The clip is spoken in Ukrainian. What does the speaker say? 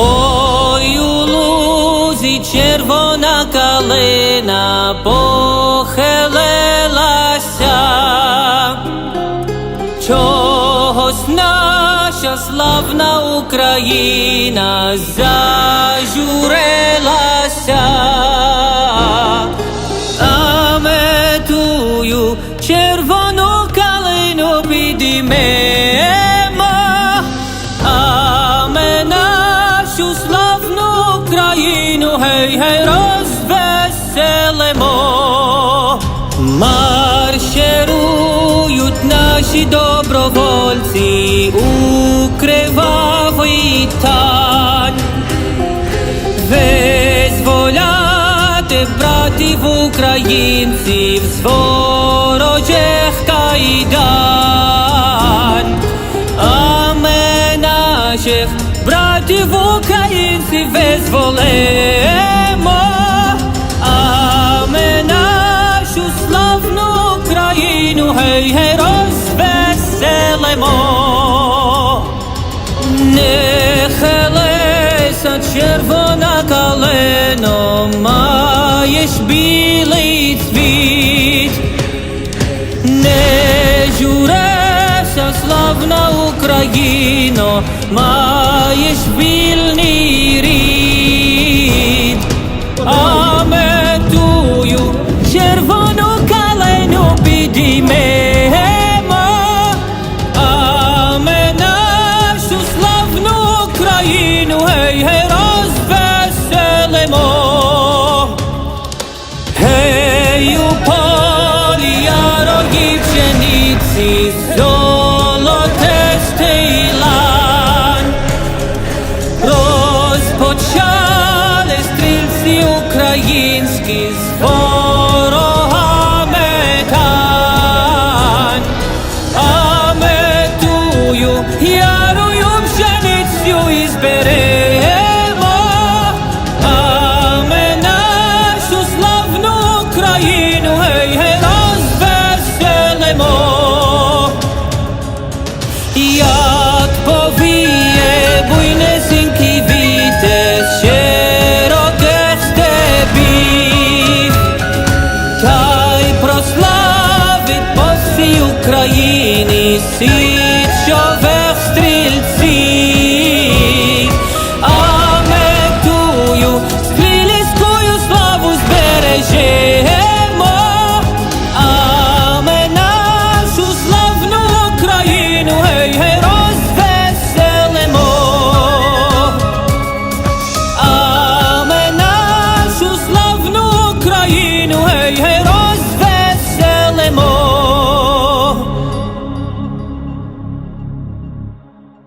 Ой, у лузі червона калина похилилася, чогось наша славна Україна зажурилася, а ми тую червону калину підіймемо, гей, гей, розвеселимо. Марширують наші добровольці у кривавий тань. Визволяти братів українців з ворожих кайдань, а ми наших братів українців визволимо, гей, розвеселимо. Не хилися, червона калино, маєш білий цвіт, не журися, славна Україно, маєш вільний рід, з тань, а ярою пшеницю і зберемо, а ми нашу славну країну гей, гей, розвеселимо. jini si të